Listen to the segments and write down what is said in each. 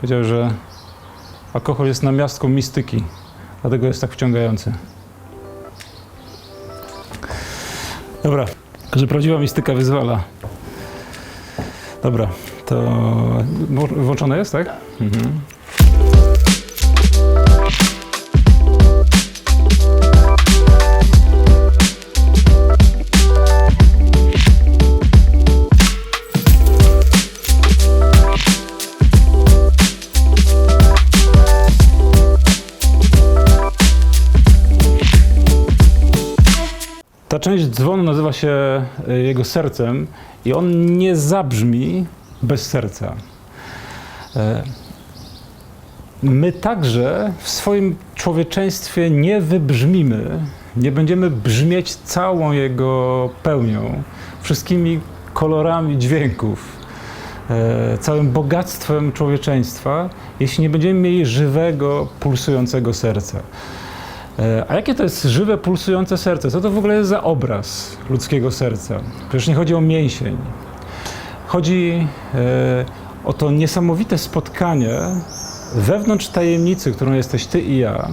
Powiedział, że alkohol jest namiastką mistyki, dlatego jest tak wciągający. Dobra, że prawdziwa mistyka wyzwala. Dobra, to włączone jest, tak? Mhm. Ta część dzwonu nazywa się e, jego sercem i on nie zabrzmi bez serca. E, My także w swoim człowieczeństwie nie wybrzmimy, nie będziemy brzmieć całą jego pełnią, wszystkimi kolorami dźwięków, e, całym bogactwem człowieczeństwa, jeśli nie będziemy mieli żywego, pulsującego serca. E, A jakie to jest żywe, pulsujące serce? Co to w ogóle jest za obraz ludzkiego serca? Przecież nie chodzi o mięsień. Chodzi e, o to niesamowite spotkanie wewnątrz tajemnicy, którą jesteś ty i ja.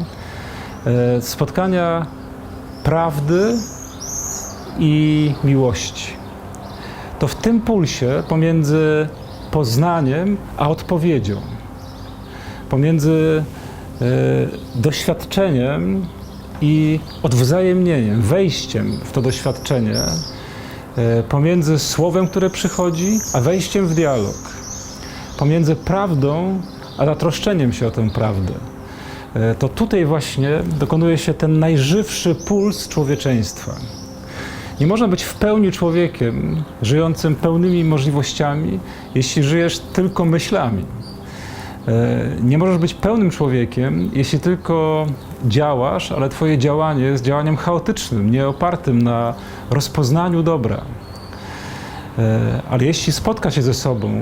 E, spotkania prawdy i miłości. To w tym pulsie pomiędzy poznaniem a odpowiedzią, pomiędzy doświadczeniem i odwzajemnieniem, wejściem w to doświadczenie, e, pomiędzy słowem, które przychodzi, a wejściem w dialog, pomiędzy prawdą, a zatroszczeniem się o tę prawdę. E, To tutaj właśnie dokonuje się ten najżywszy puls człowieczeństwa. Nie można być w pełni człowiekiem, żyjącym pełnymi możliwościami, jeśli żyjesz tylko myślami. E, Nie możesz być pełnym człowiekiem, jeśli tylko działasz, ale Twoje działanie jest działaniem chaotycznym, nie opartym na rozpoznaniu dobra. E, Ale jeśli spotka się ze sobą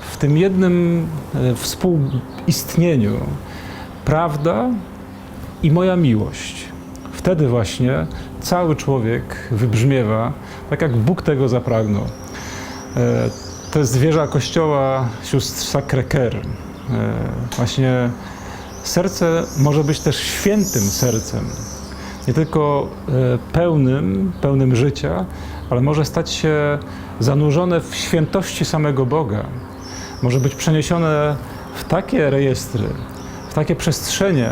w tym jednym e, współistnieniu prawda i moja miłość, wtedy właśnie cały człowiek wybrzmiewa tak, jak Bóg tego zapragnął. To jest wieża kościoła sióstr Sacré-Cœur. E, Właśnie serce może być też świętym sercem. Nie tylko e, pełnym, pełnym życia, ale może stać się zanurzone w świętości samego Boga. Może być przeniesione w takie rejestry, w takie przestrzenie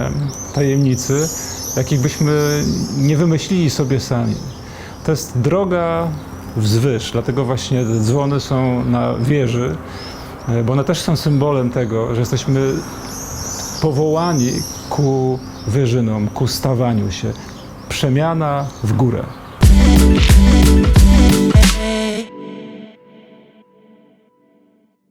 tajemnicy, jakich byśmy nie wymyślili sobie sami. To jest droga wzwyż, dlatego właśnie dzwony są na wieży, bo one też są symbolem tego, że jesteśmy powołani ku wyżynom, ku stawaniu się. Przemiana w górę.